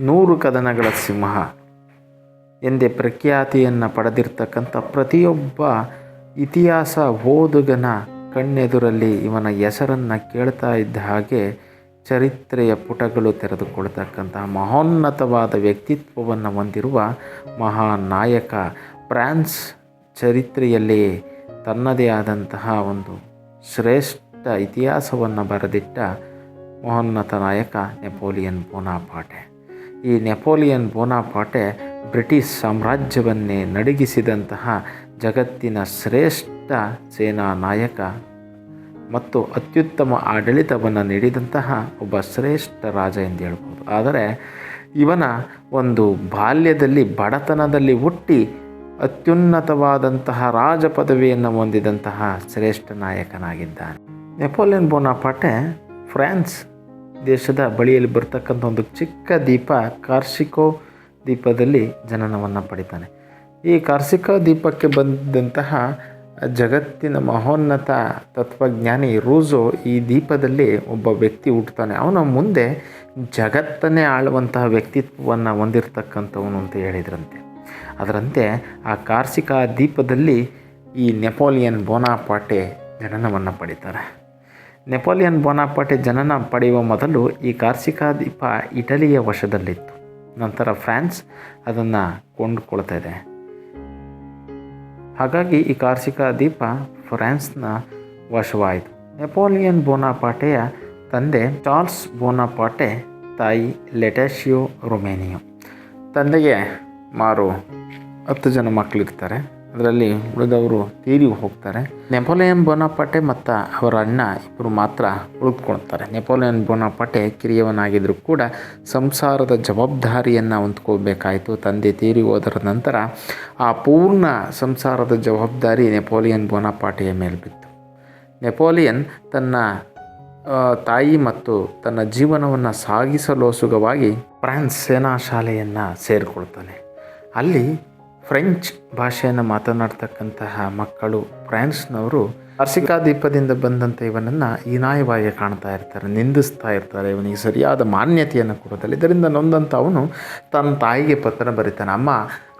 ನೂರು ಕದನಗಳ ಸಿಂಹ. ಎಂದೇ ಪ್ರಖ್ಯಾತಿಯನ್ನು ಪಡೆದಿರ್ತಕ್ಕಂಥ ಪ್ರತಿಯೊಬ್ಬ ಇತಿಹಾಸ ಓದುಗನ ಕಣ್ಣೆದುರಲ್ಲಿ ಇವನ ಹೆಸರನ್ನು ಕೇಳ್ತಾ ಇದ್ದ ಹಾಗೆ ಚರಿತ್ರೆಯ ಪುಟಗಳು ತೆರೆದುಕೊಳ್ತಕ್ಕಂತಹ ಮಹೋನ್ನತವಾದ ವ್ಯಕ್ತಿತ್ವವನ್ನು ಹೊಂದಿರುವ ಮಹಾನ್ ನಾಯಕ ಫ್ರಾನ್ಸ್ ಚರಿತ್ರೆಯಲ್ಲಿ ತನ್ನದೇ ಆದಂತಹ ಒಂದು ಶ್ರೇಷ್ಠ ಇತಿಹಾಸವನ್ನು ಬರೆದಿಟ್ಟ ಮಹೋನ್ನತ ನಾಯಕ ನೆಪೋಲಿಯನ್ ಬೋನಾಪಾಟೆ ಈ ನೆಪೋಲಿಯನ್ ಬೋನಾಪಾಟೆ ಬ್ರಿಟಿಷ್ ಸಾಮ್ರಾಜ್ಯವನ್ನೇ ನಡಗಿಸಿದಂತಹ ಜಗತ್ತಿನ ಶ್ರೇಷ್ಠ ಸೇನಾ ನಾಯಕ ಮತ್ತು ಅತ್ಯುತ್ತಮ ಆಡಳಿತವನ್ನು ನೀಡಿದಂತಹ ಒಬ್ಬ ಶ್ರೇಷ್ಠ ರಾಜ ಎಂದು ಹೇಳ್ಬೋದು. ಆದರೆ ಇವನ ಒಂದು ಬಾಲ್ಯದಲ್ಲಿ, ಬಡತನದಲ್ಲಿ ಹುಟ್ಟಿ ಅತ್ಯುನ್ನತವಾದಂತಹ ರಾಜ ಪದವಿಯನ್ನು ಹೊಂದಿದಂತಹ ಶ್ರೇಷ್ಠ ನಾಯಕನಾಗಿದ್ದಾನೆ. ನೆಪೋಲಿಯನ್ ಬೋನಾಪಾಟೆ ಫ್ರಾನ್ಸ್ ದೇಶದ ಬಳಿಯಲ್ಲಿ ಬರ್ತಕ್ಕಂಥ ಒಂದು ಚಿಕ್ಕ ದೀಪ ಕಾರ್ಸಿಕೋ ದೀಪದಲ್ಲಿ ಜನನವನ್ನು ಪಡಿತಾನೆ. ಈ ಕಾರ್ಸಿಕೋ ದೀಪಕ್ಕೆ ಬಂದಂತಹ ಜಗತ್ತಿನ ಮಹೋನ್ನತ ತತ್ವಜ್ಞಾನಿ ರೂಸೋ ಈ ದೀಪದಲ್ಲಿ ಒಬ್ಬ ವ್ಯಕ್ತಿ ಹುಟ್ಟುತ್ತಾನೆ. ಅವನ ಮುಂದೆ ಜಗತ್ತನ್ನೇ ಆಳುವಂತಹ ವ್ಯಕ್ತಿತ್ವವನ್ನು ಹೊಂದಿರತಕ್ಕಂಥವನು ಅಂತ ಹೇಳಿದ್ರಂತೆ. ಅದರಂತೆ ಆ ಕಾರ್ಸಿಕಾ ದೀಪದಲ್ಲಿ ಈ ನೆಪೋಲಿಯನ್ ಬೋನಾಪಾಟೆ ಜನನವನ್ನು ಪಡಿತಾರೆ. ನೆಪೋಲಿಯನ್ ಬೋನಾಪಾಟೆ ಜನನ ಪಡೆಯುವ ಮೊದಲು ಈ ಕಾರ್ಸಿಕಾ ದ್ವೀಪ ಇಟಲಿಯ ವಶದಲ್ಲಿತ್ತು. ನಂತರ ಫ್ರಾನ್ಸ್ ಅದನ್ನು ಕೊಂಡುಕೊಳ್ತಾ ಇದೆ ಹಾಗಾಗಿ ಈ ಕಾರ್ಸಿಕಾ ದ್ವೀಪ ಫ್ರಾನ್ಸ್ನ ವಶವಾಯಿತು. ನೆಪೋಲಿಯನ್ ಬೋನಾಪಾಟೆಯ ತಂದೆ ಚಾರ್ಲ್ಸ್ ಬೋನಾಪಾಟೆ ತಾಯಿ ಲೆಟಾಶಿಯೋ ರೊಮೇನಿಯೋ. ತಂದೆಗೆ ಮಾರು ಹತ್ತು ಜನ ಮಕ್ಕಳಿರ್ತಾರೆ. ಅದರಲ್ಲಿ ಉಳಿದವರು ತೀರಿ ಹೋಗ್ತಾರೆ. ನೆಪೋಲಿಯನ್ ಬೋನಾಪಾಟೆ ಮತ್ತು ಅವರ ಅಣ್ಣ ಇಬ್ಬರು ಮಾತ್ರ ಉಳಿದುಕೊಳ್ತಾರೆ ನೆಪೋಲಿಯನ್ ಬೋನಾಪಾಟೆ ಕಿರಿಯವನಾಗಿದ್ದರೂ ಕೂಡ ಸಂಸಾರದ ಜವಾಬ್ದಾರಿಯನ್ನು ಹೊಂದ್ಕೋಬೇಕಾಯಿತು ತಂದೆ ತೀರಿ ಹೋದರ ನಂತರ ಆ ಪೂರ್ಣ ಸಂಸಾರದ ಜವಾಬ್ದಾರಿ ನೆಪೋಲಿಯನ್ ಬೋನಾಪಾಟೆಯ ಮೇಲೆ ಬಿತ್ತು. ನೆಪೋಲಿಯನ್ ತನ್ನ ತಾಯಿ ಮತ್ತು ತನ್ನ ಜೀವನವನ್ನು ಸಾಗಿಸಲು ಸುಗವಾಗಿ ಫ್ರಾನ್ಸ್ ಸೇನಾ ಶಾಲೆಯನ್ನು ಸೇರಿಕೊಳ್ತಾನೆ. ಅಲ್ಲಿ ಫ್ರೆಂಚ್ ಭಾಷೆಯನ್ನು ಮಾತನಾಡ್ತಕ್ಕಂತಹ ಮಕ್ಕಳು ಫ್ರಾನ್ಸ್ನವರು ಅರ್ಸಿಕಾ ದೀಪದಿಂದ ಬಂದಂಥ ಇವನನ್ನು ಹೀನಾಯವಾಗಿ ಕಾಣ್ತಾ ಇರ್ತಾರೆ, ನಿಂದಿಸ್ತಾ ಇರ್ತಾರೆ. ಇವನಿಗೆ ಸರಿಯಾದ ಮಾನ್ಯತೆಯನ್ನು ಕೊಡೋದಿಲ್ಲ. ಇದರಿಂದ ನೊಂದಂಥ ಅವನು ತನ್ನ ತಾಯಿಗೆ ಪತ್ರ ಬರೀತಾನೆ, ಅಮ್ಮ,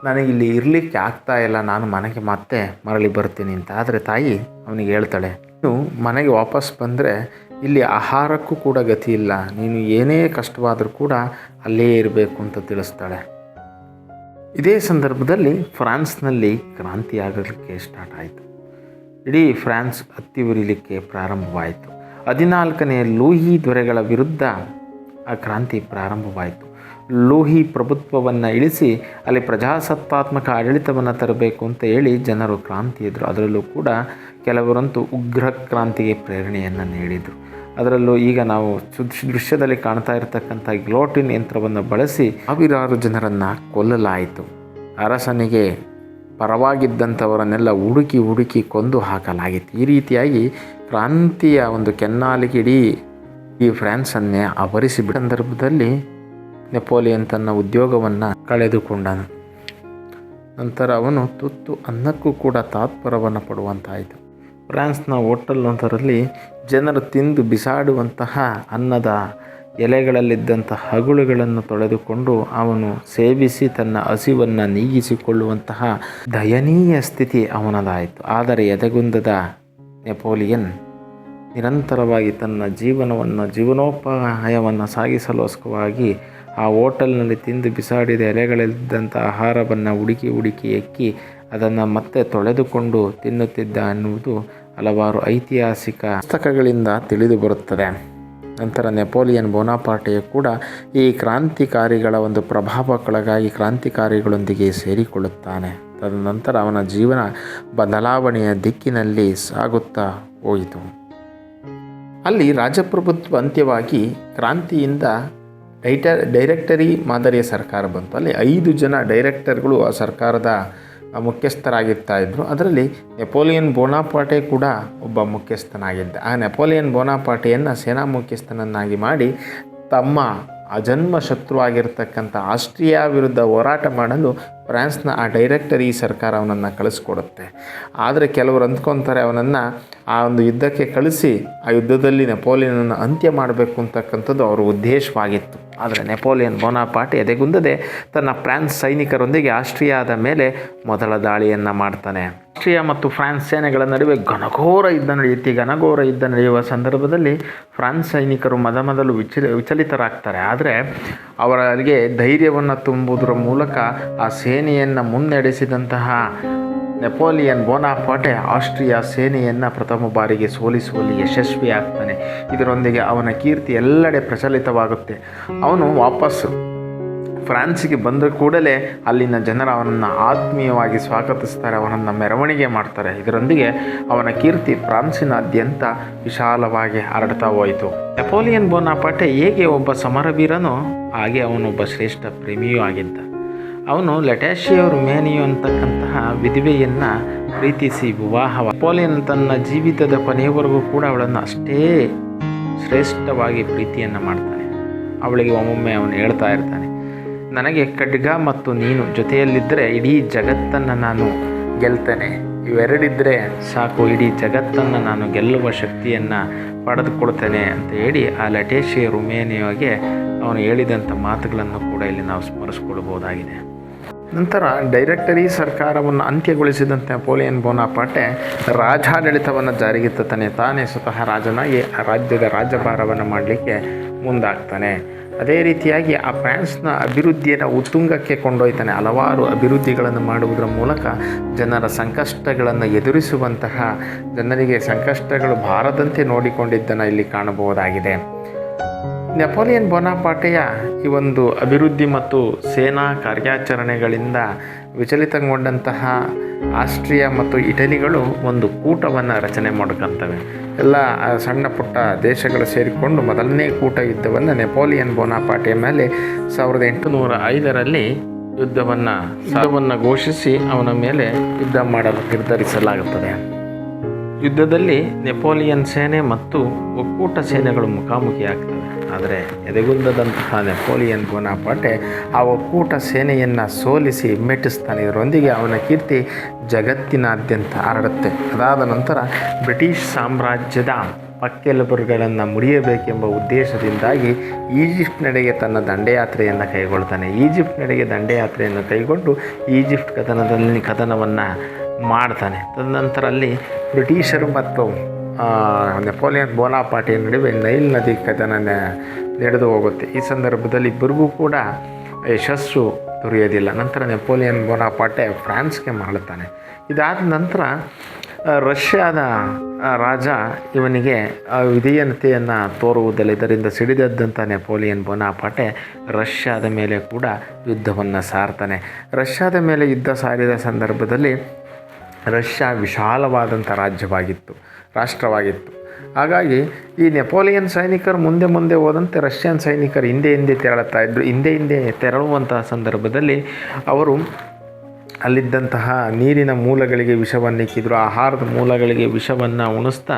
ನನಗೆ ಇಲ್ಲಿ ಇರಲಿಕ್ಕೆ ಆಗ್ತಾ ಇಲ್ಲ, ನಾನು ಮನೆಗೆ ಮತ್ತೆ ಮರಳಿ ಬರ್ತೀನಿ ಅಂತ. ಆದರೆ ತಾಯಿ ಅವನಿಗೆ ಹೇಳ್ತಾಳೆ, ನೀನು ಮನೆಗೆ ವಾಪಸ್ ಬಂದರೆ ಇಲ್ಲಿ ಆಹಾರಕ್ಕೂ ಕೂಡ ಗತಿ ಇಲ್ಲ. ನೀನು ಏನೇ ಕಷ್ಟವಾದರೂ ಕೂಡ ಅಲ್ಲೇ ಇರಬೇಕು ಅಂತ ತಿಳಿಸ್ತಾಳೆ. ಇದೇ ಸಂದರ್ಭದಲ್ಲಿ ಫ್ರಾನ್ಸ್ನಲ್ಲಿ ಕ್ರಾಂತಿ ಆಗಲಿಕ್ಕೆ ಸ್ಟಾರ್ಟ್ ಆಯಿತು. ಇಡೀ ಫ್ರಾನ್ಸ್ ಹತ್ತಿ ಉರಿಲಿಕ್ಕೆ ಪ್ರಾರಂಭವಾಯಿತು. ಹದಿನಾಲ್ಕನೇ ಲೂಹಿ ದೊರೆಗಳ ವಿರುದ್ಧ ಆ ಕ್ರಾಂತಿ ಪ್ರಾರಂಭವಾಯಿತು. ಲೂಹಿ ಪ್ರಭುತ್ವವನ್ನು ಇಳಿಸಿ ಅಲ್ಲಿ ಪ್ರಜಾಸತ್ತಾತ್ಮಕ ಆಡಳಿತವನ್ನು ತರಬೇಕು ಅಂತ ಹೇಳಿ ಜನರು ಕ್ರಾಂತಿ ಇದ್ದರು ಅದರಲ್ಲೂ ಕೂಡ ಕೆಲವರಂತೂ ಉಗ್ರ ಕ್ರಾಂತಿಗೆ ಪ್ರೇರಣೆಯನ್ನು ನೀಡಿದರು. ಅದರಲ್ಲೂ ಈಗ ನಾವು ದೃಶ್ಯದಲ್ಲಿ ಕಾಣ್ತಾ ಇರತಕ್ಕಂಥ ಗ್ಲೋಟಿನ್ ಯಂತ್ರವನ್ನು ಬಳಸಿ ಸಾವಿರಾರು ಜನರನ್ನು ಕೊಲ್ಲಲಾಯಿತು. ಅರಸನಿಗೆ ಪರವಾಗಿದ್ದಂಥವರನ್ನೆಲ್ಲ ಹುಡುಕಿ ಹುಡುಕಿ ಕೊಂದು ಹಾಕಲಾಗಿತ್ತು. ಈ ರೀತಿಯಾಗಿ ಕ್ರಾಂತಿಯ ಒಂದು ಕೆನ್ನಾಲಿಗಿಡಿ ಈ ಫ್ರಾನ್ಸನ್ನೇ ಆವರಿಸಿ ಬಿಟ್ಟ ಸಂದರ್ಭದಲ್ಲಿ ನೆಪೋಲಿಯನ್ ತನ್ನ ಉದ್ಯೋಗವನ್ನು ಕಳೆದುಕೊಂಡನು. ನಂತರ ಅವನು ತುತ್ತು ಅನ್ನಕ್ಕೂ ಕೂಡ ತಾತ್ಪರವನ್ನು ಪಡುವಂತಾಯಿತು. ಫ್ರಾನ್ಸ್ನ ಹೋಟೆಲ್ ಒಂದರಲ್ಲಿ ಜನರು ತಿಂದು ಬಿಸಾಡುವಂತಹ ಅನ್ನದ ಎಲೆಗಳಲ್ಲಿದ್ದಂತಹ ಹಗುಳುಗಳನ್ನು ತೊಳೆದುಕೊಂಡು ಅವನು ಸೇವಿಸಿ ತನ್ನ ಹಸಿವನ್ನು ನೀಗಿಸಿಕೊಳ್ಳುವಂತಹ ದಯನೀಯ ಸ್ಥಿತಿ ಅವನದಾಯಿತು. ಆದರೆ ಎದೆಗುಂದದ ನೆಪೋಲಿಯನ್ ನಿರಂತರವಾಗಿ ತನ್ನ ಜೀವನವನ್ನು, ಜೀವನೋಪಾಯವನ್ನು ಸಾಗಿಸಲುಸ್ಕವಾಗಿ ಆ ಹೋಟೆಲ್ನಲ್ಲಿ ತಿಂದು ಬಿಸಾಡಿದ ಎಲೆಗಳಲ್ಲಿದ್ದಂಥ ಆಹಾರವನ್ನು ಹುಡುಕಿ ಹುಡುಕಿ ಎಕ್ಕಿ ಅದನ್ನು ಮತ್ತೆ ತೊಳೆದುಕೊಂಡು ತಿನ್ನುತ್ತಿದ್ದ ಅನ್ನುವುದು ಹಲವಾರು ಐತಿಹಾಸಿಕ ಪುಸ್ತಕಗಳಿಂದ ತಿಳಿದು ಬರುತ್ತದೆ. ನಂತರ ನೆಪೋಲಿಯನ್ ಬೋನಾಪಾರ್ಟೆಯು ಕೂಡ ಈ ಕ್ರಾಂತಿಕಾರಿಗಳ ಒಂದು ಪ್ರಭಾವಕ್ಕೊಳಗಾಗಿ ಕ್ರಾಂತಿಕಾರಿಗಳೊಂದಿಗೆ ಸೇರಿಕೊಳ್ಳುತ್ತಾನೆ. ತದನಂತರ ಅವನ ಜೀವನ ಬದಲಾವಣೆಯ ದಿಕ್ಕಿನಲ್ಲಿ ಸಾಗುತ್ತಾ ಹೋಯಿತು. ಅಲ್ಲಿ ರಾಜಪ್ರಭುತ್ವ ಅಂತ್ಯವಾಗಿ ಕ್ರಾಂತಿಯಿಂದ ಡೈಟ ಡೈರೆಕ್ಟರಿ ಮಾದರಿಯ ಸರ್ಕಾರ ಬಂತು. ಅಲ್ಲಿ ಐದು ಜನ ಡೈರೆಕ್ಟರ್ಗಳು ಆ ಸರ್ಕಾರದ ಮುಖ್ಯಸ್ಥರಾಗಿರ್ತಾ ಇದ್ದರು ಅದರಲ್ಲಿ ನೆಪೋಲಿಯನ್ ಬೋನಾಪಾಟೆ ಕೂಡ ಒಬ್ಬ ಮುಖ್ಯಸ್ಥನಾಗಿದ್ದ. ಆ ನೆಪೋಲಿಯನ್ ಬೋನಾಪಾಟೆಯನ್ನು ಸೇನಾ ಮುಖ್ಯಸ್ಥನನ್ನಾಗಿ ಮಾಡಿ ತಮ್ಮ ಅಜನ್ಮ ಶತ್ರುವಾಗಿರ್ತಕ್ಕಂಥ ಆಸ್ಟ್ರಿಯಾ ವಿರುದ್ಧ ಹೋರಾಟ ಮಾಡಲು ಫ್ರಾನ್ಸ್ನ ಆ ಡೈರೆಕ್ಟರ್ ಈ ಸರ್ಕಾರ ಅವನನ್ನು ಕಳಿಸ್ಕೊಡುತ್ತೆ. ಆದರೆ ಕೆಲವರು ಅಂದ್ಕೊತಾರೆ ಅವನನ್ನು ಆ ಒಂದು ಯುದ್ಧಕ್ಕೆ ಕಳಿಸಿ, ಆ ಯುದ್ಧದಲ್ಲಿ ನೆಪೋಲಿಯನನ್ನು ಅಂತ್ಯ ಮಾಡಬೇಕು ಅಂತಕ್ಕಂಥದ್ದು ಅವರ ಉದ್ದೇಶವಾಗಿತ್ತು. ಆದರೆ ನೆಪೋಲಿಯನ್ ಬೋನಾಪಾಟ್ ಎದೆಗುಂದದೆ ತನ್ನ ಫ್ರಾನ್ಸ್ ಸೈನಿಕರೊಂದಿಗೆ ಆಸ್ಟ್ರಿಯಾದ ಮೇಲೆ ಮೊದಲ ದಾಳಿಯನ್ನು ಮಾಡ್ತಾನೆ. ಆಸ್ಟ್ರಿಯಾ ಮತ್ತು ಫ್ರಾನ್ಸ್ ಸೇನೆಗಳ ನಡುವೆ ಘನಘೋರ ಯುದ್ಧ ನಡೆಯುತ್ತೆ. ಘನಘೋರ ಯುದ್ಧ ನಡೆಯುವ ಸಂದರ್ಭದಲ್ಲಿ ಫ್ರಾನ್ಸ್ ಸೈನಿಕರು ಮದ ಮೊದಲು ವಿಚಲ ವಿಚಲಿತರಾಗ್ತಾರೆ. ಆದರೆ ಅವರಿಗೆ ಧೈರ್ಯವನ್ನು ತುಂಬುವುದರ ಮೂಲಕ ಆ ಸೇನೆಯನ್ನು ಮುನ್ನಡೆಸಿದಂತಹ ನೆಪೋಲಿಯನ್ ಬೋನಾಪಾಟೆ ಆಸ್ಟ್ರಿಯಾ ಸೇನೆಯನ್ನು ಪ್ರಥಮ ಬಾರಿಗೆ ಸೋಲಿಸುವಲ್ಲಿ ಯಶಸ್ವಿಯಾಗ್ತಾನೆ. ಇದರೊಂದಿಗೆ ಅವನ ಕೀರ್ತಿ ಎಲ್ಲೆಡೆ ಪ್ರಚಲಿತವಾಗುತ್ತೆ. ಅವನು ವಾಪಸ್ಸು ಫ್ರಾನ್ಸಿಗೆ ಬಂದ ಕೂಡಲೇ ಅಲ್ಲಿನ ಜನರು ಅವನನ್ನು ಆತ್ಮೀಯವಾಗಿ ಸ್ವಾಗತಿಸ್ತಾರೆ, ಅವನನ್ನು ಮೆರವಣಿಗೆ ಮಾಡ್ತಾರೆ. ಇದರೊಂದಿಗೆ ಅವನ ಕೀರ್ತಿ ಫ್ರಾನ್ಸಿನಾದ್ಯಂತ ವಿಶಾಲವಾಗಿ ಹರಡ್ತಾ ಹೋಯಿತು. ನೆಪೋಲಿಯನ್ ಬೋನಾಪಾಟೆ ಹೇಗೆ ಒಬ್ಬ ಸಮರವೀರನೋ ಹಾಗೆ ಅವನೊಬ್ಬ ಶ್ರೇಷ್ಠ ಪ್ರೇಮಿಯೂ ಆಗಿದ್ದ. ಅವನು ಲೆಟಾಶಿಯೋ ಮೇನಿಯು ಅಂತಕ್ಕಂತಹ ವಿಧವೆಯನ್ನು ಪ್ರೀತಿಸಿ ವಿವಾಹ ನೆಪೋಲಿಯನ್ ತನ್ನ ಜೀವಿತದ ಕೊನೆಯವರೆಗೂ ಕೂಡ ಅವಳನ್ನು ಅಷ್ಟೇ ಶ್ರೇಷ್ಠವಾಗಿ ಪ್ರೀತಿಯನ್ನು ಮಾಡ್ತಾನೆ. ಅವಳಿಗೆ ಒಮ್ಮೊಮ್ಮೆ ಅವನು ಹೇಳ್ತಾ ಇರ್ತಾನೆ, ನನಗೆ ಖಡ್ಗ ಮತ್ತು ನೀನು ಜೊತೆಯಲ್ಲಿದ್ದರೆ ಇಡೀ ಜಗತ್ತನ್ನು ನಾನು ಗೆಲ್ತೇನೆ. ಇವೆರಡಿದ್ದರೆ ಸಾಕು, ಇಡೀ ಜಗತ್ತನ್ನು ನಾನು ಗೆಲ್ಲುವ ಶಕ್ತಿಯನ್ನು ಪಡೆದುಕೊಳ್ತೇನೆ ಅಂತ ಹೇಳಿ ಆ ಲಟೇಶಿ ರುಮೇನಿಯೋಗೆ ಅವನು ಹೇಳಿದಂಥ ಮಾತುಗಳನ್ನು ಕೂಡ ಇಲ್ಲಿ ನಾವು ಸ್ಮರಿಸ್ಕೊಳ್ಬೋದಾಗಿದೆ. ನಂತರ ಡೈರೆಕ್ಟರಿ ಸರ್ಕಾರವನ್ನು ಅಂತ್ಯಗೊಳಿಸಿದಂತೆ ನೆಪೋಲಿಯನ್ ಬೋನಾಪಾಟೆ ರಾಜಾಡಳಿತವನ್ನು ಜಾರಿಗೆ ತತ್ತಾನೆ ತಾನೇ ಸ್ವತಃ ರಾಜನಾಗಿ ಆ ರಾಜ್ಯದ ರಾಜ್ಯಭಾರವನ್ನು ಮಾಡಲಿಕ್ಕೆ ಮುಂದಾಗ್ತಾನೆ. ಅದೇ ರೀತಿಯಾಗಿ ಆ ಫ್ರಾನ್ಸ್ನ ಅಭಿವೃದ್ಧಿಯನ್ನು ಉತ್ತುಂಗಕ್ಕೆ ಕೊಂಡೊಯ್ತಾನೆ. ಹಲವಾರು ಅಭಿವೃದ್ಧಿಗಳನ್ನು ಮಾಡುವುದರ ಮೂಲಕ ಜನರ ಸಂಕಷ್ಟಗಳನ್ನು ಎದುರಿಸುವಂತಹ ಜನರಿಗೆ ಸಂಕಷ್ಟಗಳು ಬಾರದಂತೆ ನೋಡಿಕೊಂಡಿದ್ದನ್ನು ಇಲ್ಲಿ ಕಾಣಬಹುದಾಗಿದೆ. ನೆಪೋಲಿಯನ್ ಬೋನಾಪಾಟೆಯ ಈ ಒಂದು ಅಭಿವೃದ್ಧಿ ಮತ್ತು ಸೇನಾ ಕಾರ್ಯಾಚರಣೆಗಳಿಂದ ವಿಚಲಿತಗೊಂಡಂತಹ ಆಸ್ಟ್ರಿಯಾ ಮತ್ತು ಇಟಲಿಗಳು ಒಂದು ಕೂಟವನ್ನು ರಚನೆ ಮಾಡ್ಕೊತವೆ. ಎಲ್ಲ ಸಣ್ಣ ಪುಟ್ಟ ದೇಶಗಳು ಸೇರಿಕೊಂಡು ಮೊದಲನೇ ಕೂಟ ಯುದ್ಧವನ್ನು ನೆಪೋಲಿಯನ್ ಬೋನಾಪಾಟೆಯ ಮೇಲೆ ಸಾವಿರದ ಎಂಟುನೂರ ಐದರಲ್ಲಿ ಯುದ್ಧವನ್ನು ಸಾವನ್ನು ಘೋಷಿಸಿ ಅವನ ಮೇಲೆ ಯುದ್ಧ ಮಾಡಲು ನಿರ್ಧರಿಸಲಾಗುತ್ತದೆ. ಯುದ್ಧದಲ್ಲಿ ನೆಪೋಲಿಯನ್ ಸೇನೆ ಮತ್ತು ಒಕ್ಕೂಟ ಸೇನೆಗಳು ಮುಖಾಮುಖಿಯಾಗ್ತವೆ. ಆದರೆ ಎದೆಗುಂದದಂತಹ ನೆಪೋಲಿಯನ್ ಬೋನಾಪಾಟೆ ಆ ಒಕ್ಕೂಟ ಸೇನೆಯನ್ನು ಸೋಲಿಸಿ ಮೆಟ್ಟಿಸ್ತಾನೆ ಇದರೊಂದಿಗೆ ಅವನ ಕೀರ್ತಿ ಜಗತ್ತಿನಾದ್ಯಂತ ಹರಡುತ್ತೆ. ಅದಾದ ನಂತರ ಬ್ರಿಟಿಷ್ ಸಾಮ್ರಾಜ್ಯದ ಪಕ್ಕೆಲುಬುರುಗಳನ್ನು ಮುಡಿಯಬೇಕೆಂಬ ಉದ್ದೇಶದಿಂದಾಗಿ ಈಜಿಪ್ಟ್ ನಡೆಗೆ ತನ್ನ ದಂಡಯಾತ್ರೆಯನ್ನು ಕೈಗೊಳ್ತಾನೆ. ಈಜಿಪ್ಟ್ನೆಡೆಗೆ ದಂಡಯಾತ್ರೆಯನ್ನು ಕೈಗೊಂಡು ಈಜಿಪ್ಟ್ ಕದನದಲ್ಲಿ ಕದನವನ್ನು ಮಾಡ್ತಾನೆ. ತದನಂತರ ಅಲ್ಲಿ ಬ್ರಿಟಿಷರು ಮತ್ತು ನೆಪೋಲಿಯನ್ ಬೋನಾಪಾಟಿಯ ನಡುವೆ ನೈಲ್ ನದಿ ಕದನ ನಡೆದು ಹೋಗುತ್ತೆ. ಈ ಸಂದರ್ಭದಲ್ಲಿ ಇಬ್ಬರಿಗೂ ಕೂಡ ಯಶಸ್ಸು ದೊರೆಯೋದಿಲ್ಲ. ನಂತರ ನೆಪೋಲಿಯನ್ ಬೋನಾಪಾಟೆ ಫ್ರಾನ್ಸ್ಗೆ ಮಾಡುತ್ತಾನೆ ಇದಾದ ನಂತರ ರಷ್ಯಾದ ರಾಜ ಇವನಿಗೆ ವಿಧೇಯನತೆಯನ್ನು ತೋರುವುದಿಲ್ಲ. ಇದರಿಂದ ಸಿಡಿದದ್ದಂಥ ನೆಪೋಲಿಯನ್ ಬೋನಾಪಾಟೆ ರಷ್ಯಾದ ಮೇಲೆ ಕೂಡ ಯುದ್ಧವನ್ನು ಸಾರ್ತಾನೆ. ರಷ್ಯಾದ ಮೇಲೆ ಯುದ್ಧ ಸಾರಿದ ಸಂದರ್ಭದಲ್ಲಿ ರಷ್ಯಾ ವಿಶಾಲವಾದಂಥ ರಾಜ್ಯವಾಗಿತ್ತು, ರಾಷ್ಟ್ರವಾಗಿತ್ತು. ಹಾಗಾಗಿ ಈ ನೆಪೋಲಿಯನ್ ಸೈನಿಕರು ಮುಂದೆ ಮುಂದೆ ಹೋದಂತೆ ರಷ್ಯನ್ ಸೈನಿಕರು ಹಿಂದೆ ಹಿಂದೆ ತೆರಳುತ್ತಾ ಇದ್ದರು ಹಿಂದೆ ಹಿಂದೆ ತೆರಳುವಂತಹ ಸಂದರ್ಭದಲ್ಲಿ ಅವರು ಅಲ್ಲಿದ್ದಂತಹ ನೀರಿನ ಮೂಲಗಳಿಗೆ ವಿಷವನ್ನು ಇಕ್ಕಿದ್ರು ಆಹಾರದ ಮೂಲಗಳಿಗೆ ವಿಷವನ್ನು ಉಣಿಸ್ತಾ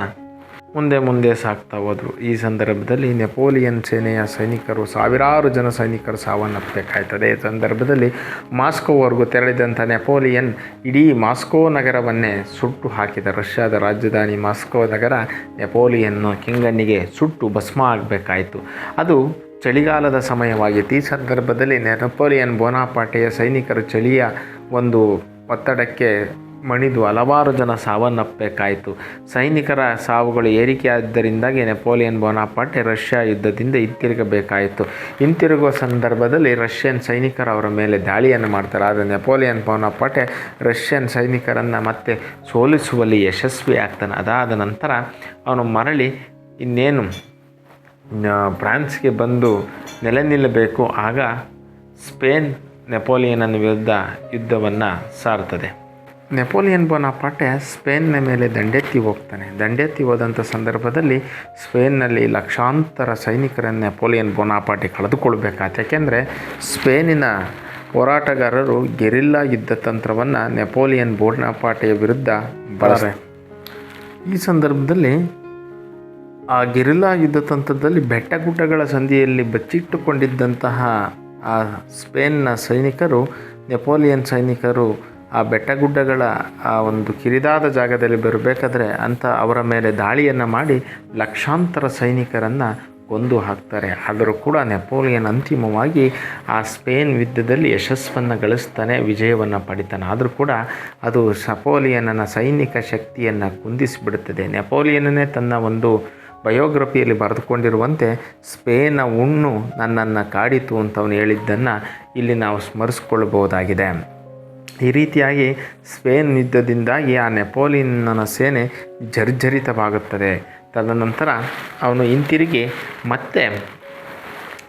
ಮುಂದೆ ಮುಂದೆ ಸಾಗ್ತಾ ಹೋದರು. ಈ ಸಂದರ್ಭದಲ್ಲಿ ನೆಪೋಲಿಯನ್ ಸೇನೆಯ ಸೈನಿಕರು ಸಾವಿರಾರು ಜನ ಸೈನಿಕರು ಸಾವನ್ನಪ್ಪಬೇಕಾಯ್ತದೆ ಈ ಸಂದರ್ಭದಲ್ಲಿ ಮಾಸ್ಕೋವರೆಗೂ ತೆರಳಿದಂಥ ನೆಪೋಲಿಯನ್ ಇಡೀ ಮಾಸ್ಕೋ ನಗರವನ್ನೇ ಸುಟ್ಟು ಹಾಕಿದ ರಷ್ಯಾದ ರಾಜಧಾನಿ ಮಾಸ್ಕೋ ನಗರ ನೆಪೋಲಿಯನ್ ಕಿಂಗಣ್ಣಿಗೆ ಸುಟ್ಟು ಭಸ್ಮ ಆಗಬೇಕಾಯಿತು. ಅದು ಚಳಿಗಾಲದ ಸಮಯವಾಗಿತ್ತು. ಈ ಸಂದರ್ಭದಲ್ಲಿ ನೆಪೋಲಿಯನ್ ಬೋನಾಪಾಟೆಯ ಸೈನಿಕರು ಚಳಿಯ ಒಂದು ಒತ್ತಡಕ್ಕೆ ಮಣಿದು ಹಲವಾರು ಜನ ಸಾವನ್ನಪ್ಪಬೇಕಾಯಿತು ಸೈನಿಕರ ಸಾವುಗಳು ಏರಿಕೆಯಾದ್ದರಿಂದಾಗಿ ನೆಪೋಲಿಯನ್ ಬೋನಾಪಾಟೆ ರಷ್ಯಾ ಯುದ್ಧದಿಂದ ಹಿಂತಿರುಗಬೇಕಾಯಿತು. ಹಿಂತಿರುಗುವ ಸಂದರ್ಭದಲ್ಲಿ ರಷ್ಯನ್ ಸೈನಿಕರು ಅವರ ಮೇಲೆ ದಾಳಿಯನ್ನು ಮಾಡ್ತಾರೆ. ಆದರೆ ನೆಪೋಲಿಯನ್ ಬೋನಾಪಾಟೆ ರಷ್ಯನ್ ಸೈನಿಕರನ್ನು ಮತ್ತೆ ಸೋಲಿಸುವಲ್ಲಿ ಯಶಸ್ವಿ ಆಗ್ತಾನೆ. ಅದಾದ ನಂತರ ಅವನು ಮರಳಿ ಇನ್ನೇನು ಫ್ರಾನ್ಸ್ಗೆ ಬಂದು ನೆಲೆ ನಿಲ್ಲಬೇಕು. ಆಗ ಸ್ಪೇನ್ ನೆಪೋಲಿಯನ್ ವಿರುದ್ಧ ಯುದ್ಧವನ್ನು ಸಾರ್ತದೆ. ನೆಪೋಲಿಯನ್ ಬೋನಾಪಾಟೆ ಸ್ಪೇನ್ನ ಮೇಲೆ ದಂಡೆತ್ತಿ ಹೋಗ್ತಾನೆ. ದಂಡೆತ್ತಿ ಹೋದಂಥ ಸಂದರ್ಭದಲ್ಲಿ ಸ್ಪೇನ್ನಲ್ಲಿ ಲಕ್ಷಾಂತರ ಸೈನಿಕರನ್ನು ನೆಪೋಲಿಯನ್ ಬೋನಾಪಾಟೆ ಕಳೆದುಕೊಳ್ಬೇಕಾಯ್ತು. ಯಾಕೆಂದರೆ ಸ್ಪೇನಿನ ಹೋರಾಟಗಾರರು ಗೆರಿಲ್ಲಾ ಯುದ್ಧ ತಂತ್ರವನ್ನು ನೆಪೋಲಿಯನ್ ಬೋನಾಪಾಟೆಯ ವಿರುದ್ಧ ಬಳಸ್ತಾರೆ ಈ ಸಂದರ್ಭದಲ್ಲಿ ಆ ಗೆರಿಲ್ಲಾ ಯುದ್ಧ ತಂತ್ರದಲ್ಲಿ ಬೆಟ್ಟ ಗುಡ್ಡಗಳ ಸಂಧಿಯಲ್ಲಿ ಬಚ್ಚಿಟ್ಟುಕೊಂಡಿದ್ದಂತಹ ಆ ಸ್ಪೇನ್ನ ಸೈನಿಕರು, ನೆಪೋಲಿಯನ್ ಸೈನಿಕರು ಆ ಬೆಟ್ಟ ಗುಡ್ಡಗಳ ಆ ಒಂದು ಕಿರಿದಾದ ಜಾಗದಲ್ಲಿ ಬರಬೇಕಾದ್ರೆ ಅಂತ ಅವರ ಮೇಲೆ ದಾಳಿಯನ್ನು ಮಾಡಿ ಲಕ್ಷಾಂತರ ಸೈನಿಕರನ್ನು ಕೊಂದು ಹಾಕ್ತಾರೆ. ಆದರೂ ಕೂಡ ನೆಪೋಲಿಯನ್ ಅಂತಿಮವಾಗಿ ಆ ಸ್ಪೇನ್ ಯುದ್ಧದಲ್ಲಿ ಯಶಸ್ಸನ್ನು ಗಳಿಸ್ತಾನೆ, ವಿಜಯವನ್ನು ಪಡಿತಾನೆ. ಆದರೂ ಕೂಡ ಅದು ಸಪೋಲಿಯನನ ಸೈನಿಕ ಶಕ್ತಿಯನ್ನು ಕುಂದಿಸಿಬಿಡುತ್ತದೆ. ನೆಪೋಲಿಯನ್ನೇ ತನ್ನ ಒಂದು ಬಯೋಗ್ರಫಿಯಲ್ಲಿ ಬರೆದುಕೊಂಡಿರುವಂತೆ, ಸ್ಪೇನ ಉಣ್ಣು ನನ್ನನ್ನು ಕಾಡಿತು ಅಂತವನು ಹೇಳಿದ್ದನ್ನು ಇಲ್ಲಿ ನಾವು ಸ್ಮರಿಸ್ಕೊಳ್ಬಹುದಾಗಿದೆ ಈ ರೀತಿಯಾಗಿ ಸ್ಪೇನ್ ಯುದ್ಧದಿಂದಾಗಿ ಆ ನೆಪೋಲಿಯನ್ನ ಸೇನೆ ಜರ್ಜರಿತವಾಗುತ್ತದೆ. ತದನಂತರ ಅವನು ಹಿಂತಿರುಗಿ ಮತ್ತೆ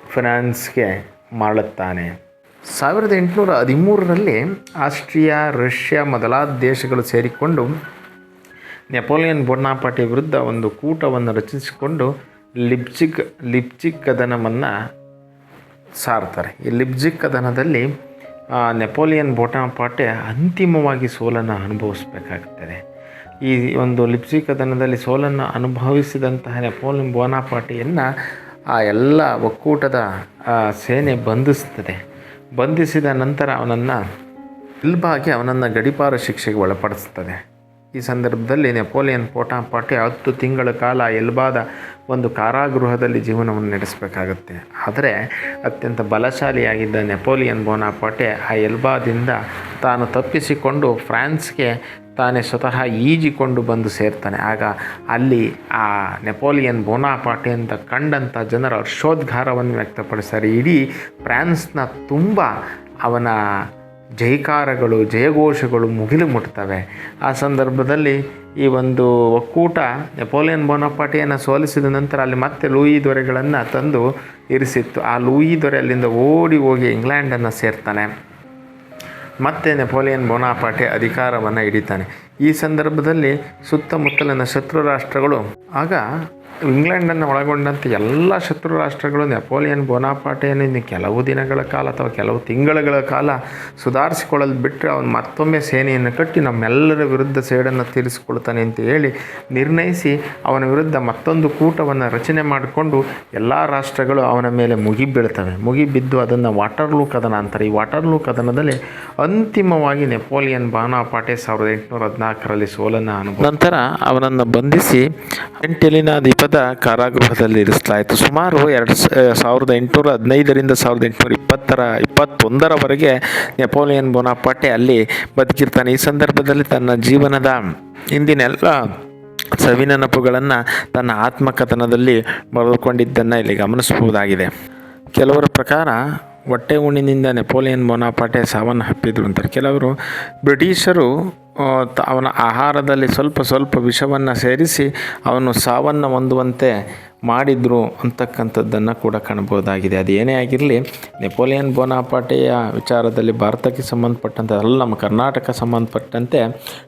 ಫ್ರಾನ್ಸ್ಗೆ ಮರಳುತ್ತಾನೆ. ಸಾವಿರದ ಎಂಟುನೂರ ಹದಿಮೂರರಲ್ಲಿ ಆಸ್ಟ್ರಿಯಾ, ರಷ್ಯಾ ಮೊದಲಾದ ದೇಶಗಳು ಸೇರಿಕೊಂಡು ನೆಪೋಲಿಯನ್ ಬೋರ್ನಾಪಾಟಿ ವಿರುದ್ಧ ಒಂದು ಕೂಟವನ್ನು ರಚಿಸಿಕೊಂಡು ಲಿಪ್ಜಿಕ್ ಲಿಪ್ಜಿಕ್ ಕದನವನ್ನು ಸಾರ್ತಾರೆ ಈ ಲಿಪ್ಜಿಕ್ ಕದನದಲ್ಲಿ ನೆಪೋಲಿಯನ್ ಬೋಟಾಪಾಟೆ ಅಂತಿಮವಾಗಿ ಸೋಲನ್ನು ಅನುಭವಿಸಬೇಕಾಗುತ್ತದೆ ಈ ಒಂದು ಲಿಪ್ಸಿ ಕದನದಲ್ಲಿ ಸೋಲನ್ನು ಅನುಭವಿಸಿದಂತಹ ನೆಪೋಲಿಯನ್ ಬೋನಾಪಾಟಿಯನ್ನು ಆ ಎಲ್ಲ ಒಕ್ಕೂಟದ ಸೇನೆ ಬಂಧಿಸ್ತದೆ. ಬಂಧಿಸಿದ ನಂತರ ಅವನನ್ನು ಇಲ್ಬಾಗಿ ಅವನನ್ನು ಗಡಿಪಾರ ಶಿಕ್ಷೆಗೆ ಒಳಪಡಿಸ್ತದೆ. ಈ ಸಂದರ್ಭದಲ್ಲಿ ನೆಪೋಲಿಯನ್ ಪೋಟಾಪಾಟಿ ಹತ್ತು ತಿಂಗಳ ಕಾಲ ಎಲ್ಬಾದ ಒಂದು ಕಾರಾಗೃಹದಲ್ಲಿ ಜೀವನವನ್ನು ನಡೆಸಬೇಕಾಗುತ್ತೆ. ಆದರೆ ಅತ್ಯಂತ ಬಲಶಾಲಿಯಾಗಿದ್ದ ನೆಪೋಲಿಯನ್ ಬೋನಾಪಾಟೆ ಆ ಎಲ್ಬಾದಿಂದ ತಾನು ತಪ್ಪಿಸಿಕೊಂಡು ಫ್ರಾನ್ಸ್ಗೆ ತಾನೇ ಸ್ವತಃ ಈಜಿಕೊಂಡು ಬಂದು ಸೇರ್ತಾನೆ. ಆಗ ಅಲ್ಲಿ ಆ ನೆಪೋಲಿಯನ್ ಬೋನಾಪಾಟೆ ಅಂತ ಕಂಡಂಥ ಜನರ ಹರ್ಷೋದ್ಗಾರವನ್ನು ವ್ಯಕ್ತಪಡಿಸ್ತಾರೆ ಇಡೀ ಫ್ರಾನ್ಸ್ನ ತುಂಬ ಅವನ ಜೈಕಾರಗಳು ಜಯಘೋಷಗಳು ಮುಗಿಲು ಮುಟ್ತವೆ. ಆ ಸಂದರ್ಭದಲ್ಲಿ ಈ ಒಂದು ಒಕ್ಕೂಟ ನೆಪೋಲಿಯನ್ ಬೋನಪಾಟಿಯನ್ನು ಸೋಲಿಸಿದ ನಂತರ ಅಲ್ಲಿ ಮತ್ತೆ ಲೂಯಿ ದೊರೆಗಳನ್ನು ತಂದು ಇರಿಸಿತ್ತು. ಆ ಲೂಯಿ ದೊರೆ ಅಲ್ಲಿಂದ ಓಡಿ ಹೋಗಿ ಇಂಗ್ಲೆಂಡನ್ನು ಸೇರ್ತಾನೆ. ಮತ್ತೆ ನೆಪೋಲಿಯನ್ ಬೋನಾಪಾಟೆ ಅಧಿಕಾರವನ್ನು ಹಿಡಿತಾನೆ. ಈ ಸಂದರ್ಭದಲ್ಲಿ ಸುತ್ತಮುತ್ತಲಿನ ಶತ್ರು ರಾಷ್ಟ್ರಗಳು ಆಗ ಇಂಗ್ಲೆಂಡನ್ನು ಒಳಗೊಂಡಂತೆ ಎಲ್ಲ ಶತ್ರು ರಾಷ್ಟ್ರಗಳು, ನೆಪೋಲಿಯನ್ ಬೋನಾಪಾಟೆಯನ್ನು ಇನ್ನು ಕೆಲವು ದಿನಗಳ ಕಾಲ ಅಥವಾ ಕೆಲವು ತಿಂಗಳುಗಳ ಕಾಲ ಸುಧಾರಿಸಿಕೊಳ್ಳಲು ಬಿಟ್ಟರೆ ಅವನು ಮತ್ತೊಮ್ಮೆ ಸೇನೆಯನ್ನು ಕಟ್ಟಿ ನಮ್ಮೆಲ್ಲರ ವಿರುದ್ಧ ಸೇಡನ್ನು ತೀರಿಸಿಕೊಳ್ತಾನೆ ಅಂತ ಹೇಳಿ ನಿರ್ಣಯಿಸಿ ಅವನ ವಿರುದ್ಧ ಮತ್ತೊಂದು ಕೂಟವನ್ನು ರಚನೆ ಮಾಡಿಕೊಂಡು ಎಲ್ಲ ರಾಷ್ಟ್ರಗಳು ಅವನ ಮೇಲೆ ಮುಗಿಬೀಳ್ತವೆ ಮುಗಿಬಿದ್ದು ಅದನ್ನು ವಾಟರ್ಲೂ ಕದನ ಅಂತಾರೆ. ಈ ವಾಟರ್ಲೂ ಕದನದಲ್ಲಿ ಅಂತಿಮವಾಗಿ ನೆಪೋಲಿಯನ್ ಬಾನಾಪಾಟೆ ಸಾವಿರದ ಎಂಟುನೂರ ಹದಿನಾಲ್ಕರಲ್ಲಿ ಸೋಲನ್ನು ಅನುಭವ. ನಂತರ ಅವನನ್ನು ಬಂಧಿಸಿ ಎಂಟೆಲಿನ ದೀಪದ ಕಾರಾಗೃಹದಲ್ಲಿ ಇರಿಸಲಾಯಿತು. ಸುಮಾರು ಎರಡು ಸಾವಿರದ ಎಂಟುನೂರ ಹದಿನೈದರಿಂದ ಸಾವಿರದ ಎಂಟುನೂರ ಇಪ್ಪತ್ತರ, ಇಪ್ಪತ್ತೊಂದರವರೆಗೆ ನೆಪೋಲಿಯನ್ ಬೋನಾಪಾಟೆ ಅಲ್ಲಿ ಬದುಕಿರ್ತಾನೆ. ಈ ಸಂದರ್ಭದಲ್ಲಿ ತನ್ನ ಜೀವನದ ಹಿಂದಿನೆಲ್ಲ ಸವಿನೆನಪುಗಳನ್ನು ತನ್ನ ಆತ್ಮಕಥನದಲ್ಲಿ ಬರೆದುಕೊಂಡಿದ್ದನ್ನು ಇಲ್ಲಿ ಗಮನಿಸಬಹುದಾಗಿದೆ. ಕೆಲವರ ಪ್ರಕಾರ ಹೊಟ್ಟೆ ಉಣ್ಣಿನಿಂದ ನೆಪೋಲಿಯನ್ ಮೊನಾಪಾಟೆ ಸಾವನ್ನು ಹಪ್ಪಿದ್ರು ಅಂತಾರೆ. ಕೆಲವರು ಬ್ರಿಟಿಷರು ಅವನ ಆಹಾರದಲ್ಲಿ ಸ್ವಲ್ಪ ಸ್ವಲ್ಪ ವಿಷವನ್ನು ಸೇರಿಸಿ ಅವನು ಸಾವನ್ನು ಹೊಂದುವಂತೆ ಮಾಡಿದ್ರು ಅಂತಕ್ಕಂಥದ್ದನ್ನು ಕೂಡ ಕಾಣಬಹುದಾಗಿದೆ. ಅದು ಏನೇ ಆಗಿರಲಿ, ನೆಪೋಲಿಯನ್ ಬೋನಾಪಾಟೆಯ ವಿಚಾರದಲ್ಲಿ ಭಾರತಕ್ಕೆ ಸಂಬಂಧಪಟ್ಟಂತೆ ಅಲ್ಲ, ನಮ್ಮ ಕರ್ನಾಟಕ ಸಂಬಂಧಪಟ್ಟಂತೆ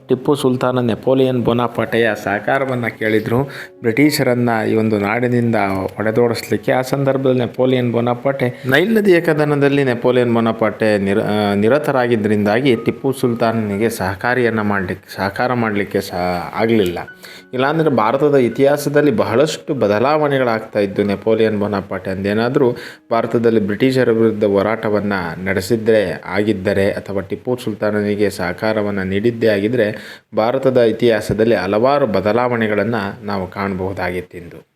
ಟಿಪ್ಪು ಸುಲ್ತಾನ ನೆಪೋಲಿಯನ್ ಬೋನಾಪಾಟೆಯ ಸಹಕಾರವನ್ನು ಕೇಳಿದರು. ಬ್ರಿಟಿಷರನ್ನು ಈ ಒಂದು ನಾಡಿನಿಂದ ಹೊಡೆದೋಡಿಸ್ಲಿಕ್ಕೆ ಆ ಸಂದರ್ಭದಲ್ಲಿ ನೆಪೋಲಿಯನ್ ಬೋನಾಪಾಟೆ ನೈಲ್ ನದಿಯ ಕದನದಲ್ಲಿ ನೆಪೋಲಿಯನ್ ಬೋನಾಪಾಟೆ ನಿರ ನಿರತರಾಗಿದ್ದರಿಂದಾಗಿ ಟಿಪ್ಪು ಸುಲ್ತಾನನಿಗೆ ಸಹಕಾರಿಯನ್ನು ಮಾಡಲಿಕ್ಕೆ ಸಹಕಾರ ಮಾಡಲಿಕ್ಕೆ ಸಹ ಆಗಲಿಲ್ಲ. ಇಲ್ಲಾಂದರೆ ಭಾರತದ ಇತಿಹಾಸದಲ್ಲಿ ಬಹಳಷ್ಟು ಬದಲಾವಣೆಗಳಾಗ್ತಾ ಇದ್ದು ನೆಪೋಲಿಯನ್ ಬೋನಾಪಾಟೆ ಅಂದೇನಾದರೂ ಭಾರತದಲ್ಲಿ ಬ್ರಿಟಿಷರ ವಿರುದ್ಧ ಹೋರಾಟವನ್ನು ನಡೆಸಿದ್ದರೆ ಆಗಿದ್ದರೆ ಅಥವಾ ಟಿಪ್ಪು ಸುಲ್ತಾನನಿಗೆ ಸಹಕಾರವನ್ನು ನೀಡಿದ್ದೇ ಆಗಿದ್ದರೆ ಭಾರತದ ಇತಿಹಾಸದಲ್ಲಿ ಹಲವಾರು ಬದಲಾವಣೆಗಳನ್ನು ನಾವು ಕಾಣಬಹುದಾಗಿತ್ತೆಂದು